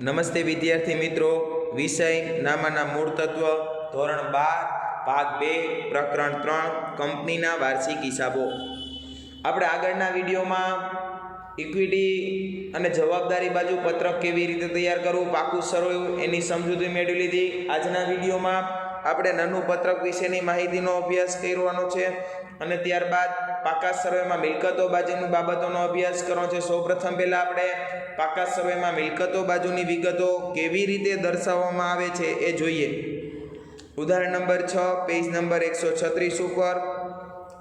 નમસ્તે વિદ્યાર્થી મિત્રો. વિષય નામાના મૂળ તત્વ, ધોરણ બાર, ભાગ બે, પ્રકરણ ત્રણ, કંપનીના વાર્ષિક હિસાબો. આપણે આગળના વિડીયોમાં ઇક્વિટી અને જવાબદારી બાજુ પત્રક કેવી રીતે તૈયાર કરવું, પાકું સરળ એની સમજૂતી મેળવી લીધી. આજના વિડીયોમાં આપણે નાનું પત્રક વિશેની માહિતીનો અભ્યાસ કરવાનો છે અને ત્યારબાદ પાકા સર્વેમાં મિલકતો બાજુની બાબતોનો અભ્યાસ કરવાનો છે. સૌપ્રથમ પહેલાં આપણે પાકા સર્વેમાં મિલકતો બાજુની વિગતો કેવી રીતે દર્શાવવામાં આવે છે એ જોઈએ. ઉદાહરણ નંબર છ, પેજ નંબર એકસો છત્રીસ ઉપર.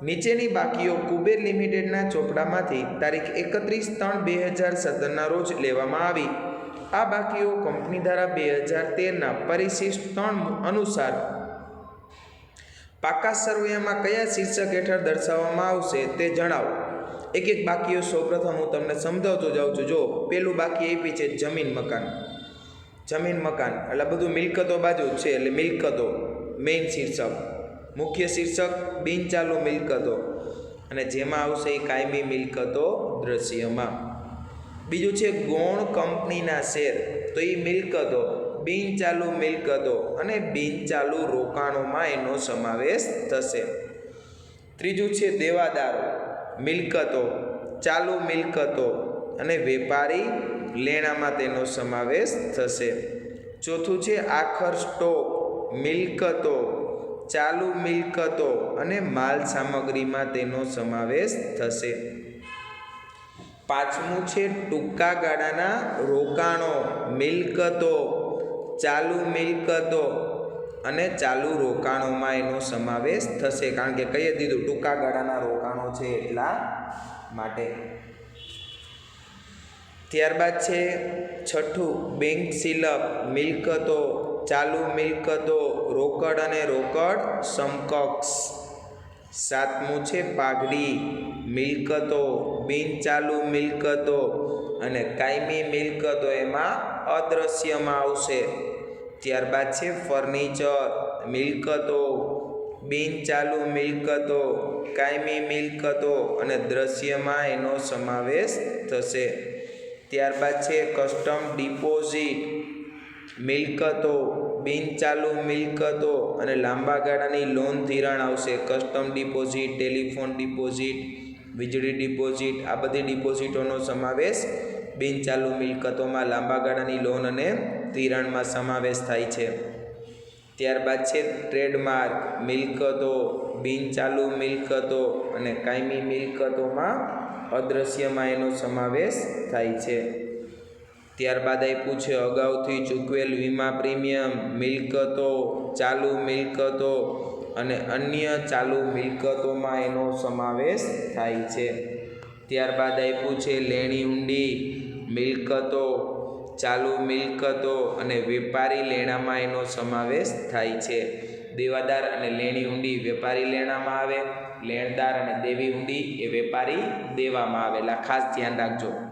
નીચેની બાકીઓ કુબેર લિમિટેડના ચોપડામાંથી તારીખ એકત્રીસ ત્રણ બે હજાર સત્તરના રોજ લેવામાં આવી. આ બાકીઓ કંપની દ્વારા બે હજાર તેરના પરિશિષ્ટ ત્રણ અનુસાર પાકા સર્વેમાં કયા શીર્ષક હેઠળ દર્શાવવામાં આવશે તે જણાવો. એક એક બાકીઓ સૌપ્રથમ હું તમને સમજાવતો જાઉં છું. જો, પેલું બાકી આપી છે જમીન મકાન. જમીન મકાન, એટલે બધું મિલકતો બાજુ છે, એટલે મિલકતો મેઇન શીર્ષક. મુખ્ય શીર્ષક, બિનચાલુ મિલકતો. અને જેમાં આવશે એ કાયમી મિલકતો દ્રશ્યમાં. બીજું છે ગૌણ કંપનીના શેર. તો એ મિલકતો બિનચાલુ મિલકતો અને બિનચાલુ રોકાણોમાં એનો સમાવેશ થશે. ત્રીજું છે દેવાદારો મિલકતો ચાલુ મિલકતો અને વેપારી લેણામાં તેનો સમાવેશ થશે. ચોથું છે આખર સ્ટોક મિલકતો ચાલુ મિલકતો અને માલ સામગ્રીમાં તેનો સમાવેશ થશે. પાંચમું છે ટૂંકા ગાળાના રોકાણો. મિલકતો. ચાલુ મિલકતો અને ચાલુ રોકાણોમાં એનો સમાવેશ થશે. કારણ કે કહીએ દીધું, ટૂંકા ગાળાના રોકાણો છે એટલા માટે. ત્યારબાદ છે છઠ્ઠું, બેંક સિલપ મિલકતો, ચાલુ મિલકતો, રોકડ અને રોકડ સમકક્ષ. સાતમું છે પાઘડી. મિલકતો, બિનચાલુ મિલકતો અને કાયમી મિલકતો એમાં અદ્રશ્યમાં આવશે. ત્યારબાદ છે ફર્નિચર, મિલકતો, બિનચાલુ મિલકતો, કાયમી મિલકતો અને દ્રશ્યમાં એનો સમાવેશ થશે. ત્યારબાદ છે કસ્ટમ ડિપોઝિટ, મિલકતો બિનચાલુ મિલકતો અને લાંબા ગાળાની લોન ધિરાણ આવશે. કસ્ટમ ડિપોઝિટ, ટેલિફોન ડિપોઝિટ, વીજળી ડિપોઝિટ, આ બધી ડિપોઝિટોનો સમાવેશ બિનચાલુ મિલકતોમાં લાંબા ગાળાની લોન અને ધિરાણમાં સમાવેશ થાય છે. ત્યારબાદ છે ટ્રેડમાર્ક, મિલકતો, બિનચાલુ મિલકતો અને કાયમી મિલકતોમાં અદ્રશ્યમાં એનો સમાવેશ થાય છે. ત્યારબાદ આપ્યું છે અગાઉથી ચૂકવેલ વીમા પ્રીમિયમ મિલકતો ચાલુ મિલકતો અને અન્ય ચાલુ મિલકતોમાં એનો સમાવેશ થાય છે. ત્યારબાદ આપ્યું છે લેણી ઊંડી મિલકતો, ચાલુ મિલકતો અને વેપારી લેણામાં એનો સમાવેશ થાય છે. દેવાદાર અને લેણી ઊંડી વેપારી લેણામાં આવે, લેણદાર અને દેવી ઊંડી એ વેપારી દેવામાં આવેલા. ખાસ ધ્યાન રાખજો.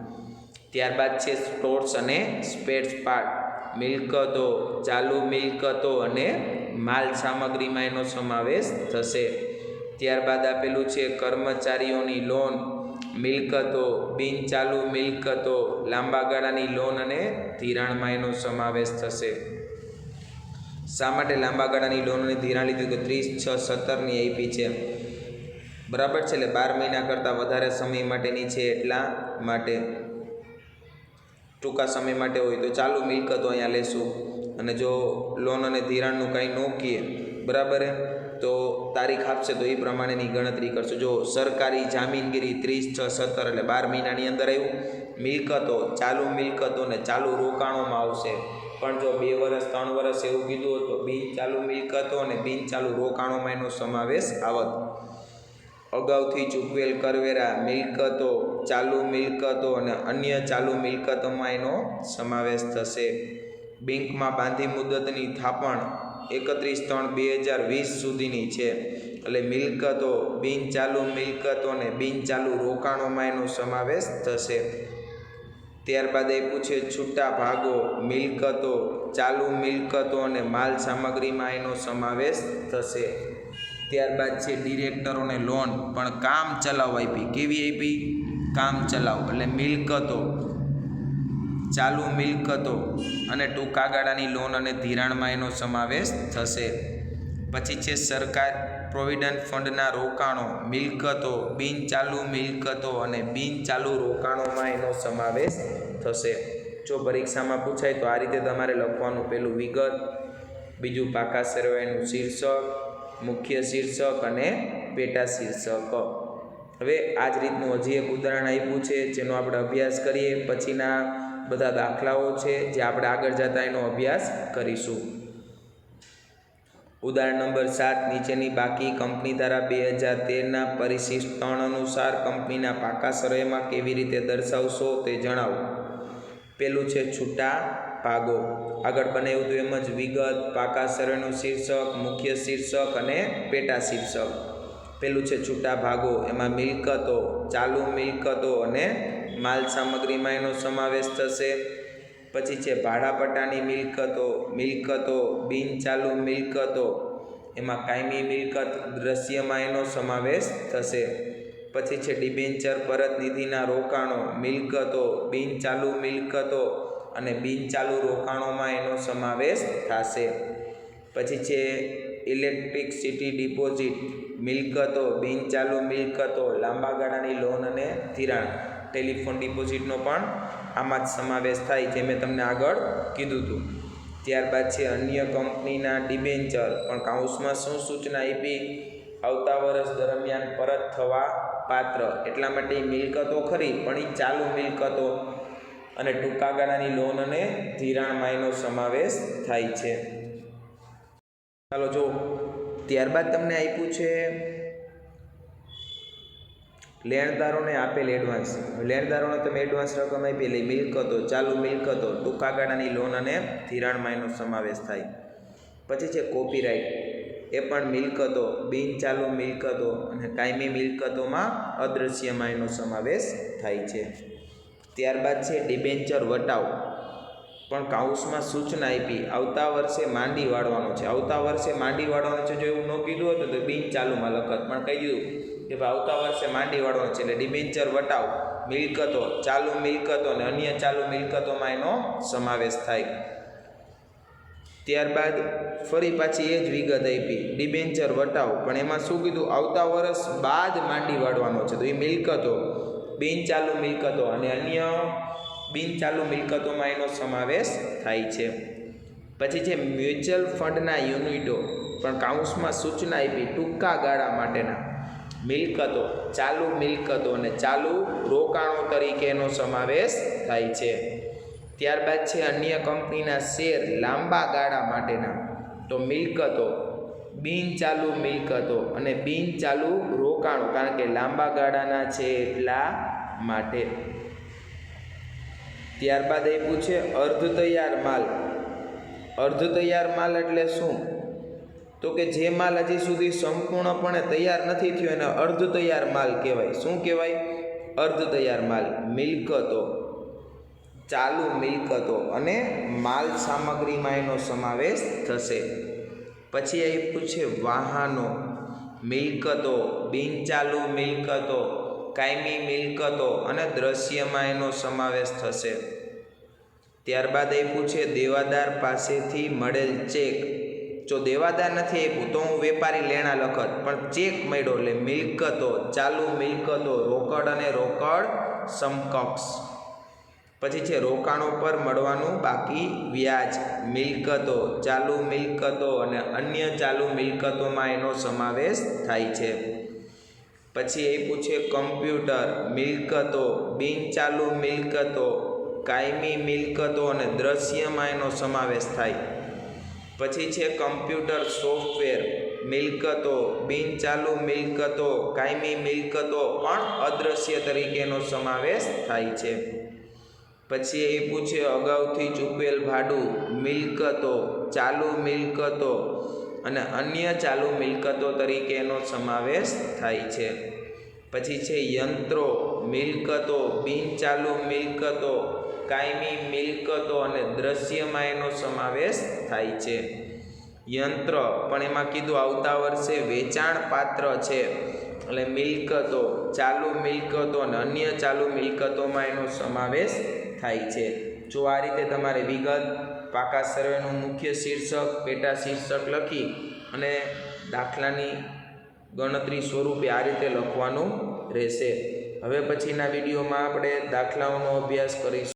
ત્યારબાદ છે સ્ટોર્સ અને સ્પેર્સ પાર્ટ. મિલકતો, ચાલુ મિલકતો અને માલ સામગ્રીમાં એનો સમાવેશ થશે. ત્યારબાદ આપેલું છે કર્મચારીઓની લોન, મિલકતો બિનચાલુ મિલકતો, લાંબા ગાળાની લોન અને ધિરાણમાં એનો સમાવેશ થશે. શા માટે લાંબા ગાળાની લોન અને ધિરાણ લીધું? કે ત્રીસ, છ, સત્તરની આપી છે. બરાબર છે, એટલે બાર મહિના કરતાં વધારે સમય માટેની છે એટલા માટે. ટૂંકા સમય માટે હોય તો ચાલુ મિલકતો અહીંયા લેશું. અને જો લોન અને ધિરાણનું કંઈ ન કીએ, બરાબર તો તારીખ આપશે તો એ પ્રમાણેની ગણતરી કરશું. જો સરકારી જામીનગીરી ત્રીસ, છ, સત્તર એટલે બાર મહિનાની અંદર આવ્યું, મિલકતો, ચાલુ મિલકતો ને ચાલુ રોકાણોમાં આવશે. પણ જો બે વર્ષ ત્રણ વર્ષ એવું કીધું હોય તો બિન ચાલુ મિલકતો અને બિન ચાલુ રોકાણોમાં એનો સમાવેશ આવત. અગાઉથી ચૂકવેલ કરવેરા મિલકતો, ચાલુ મિલકતો અને અન્ય ચાલુ મિલકતોમાં એનો સમાવેશ થશે. બેંકમાં બાંધી મુદતની થાપણ એકત્રીસ ત્રણ બે હજાર વીસ સુધીની છે. એટલે મિલકતો બિનચાલુ મિલકતો અને બિનચાલુ રોકાણોમાં એનો સમાવેશ થશે. ત્યારબાદ એ પૂછે છૂટા ભાગો, મિલકતો, ચાલુ મિલકતો અને માલ સામગ્રીમાં એનો સમાવેશ થશે. ત્યારબાદ છે ડિરેક્ટરોને લોન પણ કામ ચલાવ આપી. કેવી આપી? કામ ચલાવ. એટલે મિલકતો. ચાલુ મિલકતો. અને ટૂંકા ગાળાની લોન અને ધિરાણમાં એનો સમાવેશ થશે. પછી છે સરકાર પ્રોવિડન્ટ ફંડના રોકાણો. મિલકતો, બિન ચાલુ મિલકતો અને બિન ચાલુ રોકાણોમાં એનો સમાવેશ થશે. જો પરીક્ષામાં પૂછાય તો આ રીતે તમારે લખવાનું. પેલું વિગત, બીજું પાકા સર્વેનું શીર્ષક મુખ્ય શીર્ષક અને પેટા શીર્ષક. હવે આ જ રીતનું હજી એક ઉદાહરણ આપ્યું છે, જેનો આપણે અભ્યાસ કરીએ, પછીના બધા દાખલાઓ છે, જે આપણે આગળ જતા એનો અભ્યાસ કરીશું. ઉદાહરણ નંબર સાત, નીચેની બાકી કંપની દ્વારા બે હજાર તેરના પરિશિષ્ટ ત્રણ અનુસાર કંપનીના પાકા સર્વેમાં કેવી રીતે દર્શાવશો તે જણાવો. પેલું છે છૂટા ભાગો. આગળ બનાવ્યું હતું એમ જ વિગત, પાકા સર્વેનું શીર્ષક, મુખ્ય શીર્ષક અને પેટા શીર્ષક. પેલું છે છૂટા ભાગો, એમાં મિલકતો, ચાલુ મિલકતો અને માલ સામગ્રીમાં એનો સમાવેશ થશે. પછી છે ભાડાપટ્ટાની મિલકતો મિલકતો, બિન ચાલુ મિલકતો. એમાં કાયમી મિલકત દ્રશ્યમાં એનો સમાવેશ થશે. પછી છે ડિબેન્ચર પરત નિધિના રોકાણો, મિલકતો બિન ચાલુ મિલકતો અને બિન ચાલુ રોકાણોમાં એનો સમાવેશ થશે. પછી છે ઇલેક્ટ્રિકસિટી ડિપોઝિટ, મિલકતો બિન ચાલુ મિલકતો, લાંબા ગાળાની લોન અને ધિરાણ. ટેલિફોન ડિપોઝિટનો પણ આમાં જ સમાવેશ થાય જે મેં તમને આગળ કીધું હતું. ત્યારબાદ છે અન્ય કંપનીના ડિબેન્ચર. પણ કાઉન્સમાં શું સૂચના આપી? આવતા વર્ષ દરમિયાન પરત થવા પાત્ર એટલા માટે એ મિલકતો ખરી, પણ એ ચાલુ મિલકતો અને ટૂંકા ગાળાની લોન અને ધિરાણમાં એનો સમાવેશ થાય છે. ચાલો જો ત્યારબાદ તમને આપ્યું છે લેણદારોને આપેલ એડવાન્સ લેણદારોને તમે એડવાન્સ રકમ આપી, એટલે મિલકતો, ચાલુ મિલકતો ટૂંકા ગાળાની લોન અને ધિરાણમાં એનો સમાવેશ થાય. પછી છે કોપીરાઇટ એ પણ મિલકતો બિન ચાલુ મિલકતો અને કાયમી મિલકતોમાં અદૃશ્યમાં એનો સમાવેશ થાય છે. ત્યારબાદ છે ડિબેન્ચર વટાવ. પણ કાઉસમાં સૂચના આપી, આવતા વર્ષે માંડી વાળવાનો છે. આવતા વર્ષે માંડી વાળવાનો છે જો એવું ન કીધું હતું તો બિન ચાલુમાં લખત પણ કહી દીધું કે ભાઈ આવતા વર્ષે માંડી વાળવાનો છે એટલે ડિબેન્ચર વટાવ, મિલકતો, ચાલુ મિલકતો અને અન્ય ચાલુ મિલકતોમાં એનો સમાવેશ થાય. ત્યારબાદ ફરી પાછી એ જ વિગત આપી, ડિબેન્ચર વટાવ. પણ એમાં શું કીધું? આવતા વર્ષ બાદ માંડી વાળવાનો છે. તો એ મિલકતો, બિન ચાલુ મિલકતો અને અન્ય બિન ચાલુ મિલકતોમાં એનો સમાવેશ થાય છે. પછી છે મ્યુચ્યુઅલ ફંડના યુનિટો. પણ કાઉન્સમાં સૂચના આપી, ટૂંકા ગાળા માટેના મિલકતો, ચાલુ મિલકતો અને ચાલુ રોકાણો તરીકે એનો સમાવેશ થાય છે. ત્યારબાદ છે અન્ય કંપનીના શેર લાંબા ગાળા માટેના. તો મિલકતો, બિન ચાલુ મિલકતો અને બિન ચાલુ રોકાણો, કારણ કે લાંબા ગાળાના છે એટલા માટે. ત્યારબાદ આપ્યું છે અર્ધ તૈયાર માલ. અર્ધ તૈયાર માલ એટલે શું? તો કે જે માલ હજી સુધી સંપૂર્ણપણે તૈયાર નથી થયો એને અર્ધ તૈયાર માલ કહેવાય. શું કહેવાય? અર્ધ તૈયાર માલ, મિલકતો. ચાલુ મિલકતો અને માલ સામગ્રીમાં એનો સમાવેશ થશે. પછી આપ્યું છે વાહનો મિલકતો બિનચાલુ મિલકતો કાયમી મિલકતો અને દ્રશ્યમાં એનો સમાવેશ થશે. ત્યારબાદ આપ્યું છે દેવાદાર પાસેથી મળેલ ચેક. જો દેવાદાર નથી આપ્યું, તો હું વેપારી લેણા લખત, પણ ચેક મળ્યો એટલે મિલકતો ચાલુ મિલકતો રોકડ અને રોકડ સમકક્ષ. પછી છે, રોકાણો પર મળવાનું બાકી વ્યાજ, મિલકતો, ચાલુ મિલકતો અને અન્ય ચાલુ મિલકતોમાં એનો સમાવેશ થાય છે. પછી એ પૂછે, કમ્પ્યુટર, મિલકતો બિનચાલુ મિલકતો, કાયમી મિલકતો અને દ્રશ્યમાં એનો સમાવેશ થાય. પછી છે, કમ્પ્યુટર, સોફ્ટવેર, મિલકતો બિનચાલુ મિલકતો, કાયમી મિલકતો પણ અદ્રશ્ય તરીકેનો સમાવેશ થાય છે. પછી એ પૂછે, અગાઉથી ચૂકવેલ ભાડું મિલકતો, ચાલુ મિલકતો અને અન્ય ચાલુ મિલકતો તરીકેનો સમાવેશ થાય છે. પછી છે, યંત્રો, મિલકતો, બિનચાલુ મિલકતો, કાયમી મિલકતો અને દ્રશ્યમાં એનો સમાવેશ થાય છે. યંત્ર, પણ એમાં કીધું, આવતા વર્ષે વેચાણ પાત્ર છે. એટલે મિલકતો, ચાલુ મિલકતો અને અન્ય ચાલુ મિલકતોમાં એનો સમાવેશ થાય છે. જો આ રીતે તમારે વિગત, પાકા સર્વેનું મુખ્ય શીર્ષક, પેટા શીર્ષક લખી અને દાખલાની ગણતરી સ્વરૂપે આ રીતે લખવાનું રહેશે. હવે પછીના વિડીયોમાં આપણે દાખલાઓનો અભ્યાસ કરીશું.